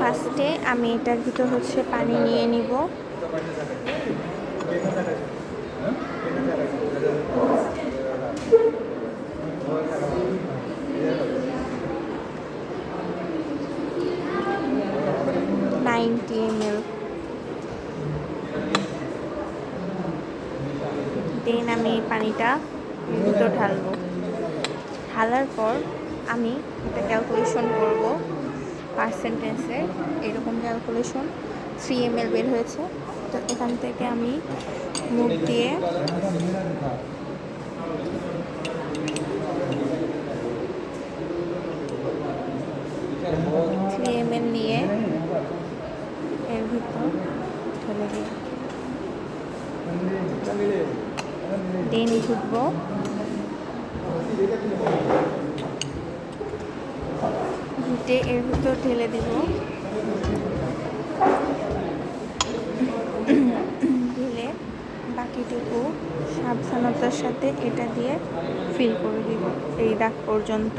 ফার্স্টে আমি এটার ভিতর হচ্ছে পানি নিয়ে নিব। নাইনটি দেন আমি পানিটা ভিতর ঢালবো। ঢালার পর আমি একটা ক্যালকুলেশন করব। পার্সেন্টেজে এরকম ক্যালকুলেশন থ্রি এম এল বের হয়েছে। তো এখান থেকে আমি মুখ দিয়ে থ্রি এম এল নিয়ে এর ভিতর ঢেলে দিই। দেন ঘুটবো ঘুটে এর ভিতর ঢেলে দিব। ঢেলে বাকিটুকু সাবধানতার সাথে এটা দিয়ে ফিল করে দিব, এই দাগ পর্যন্ত।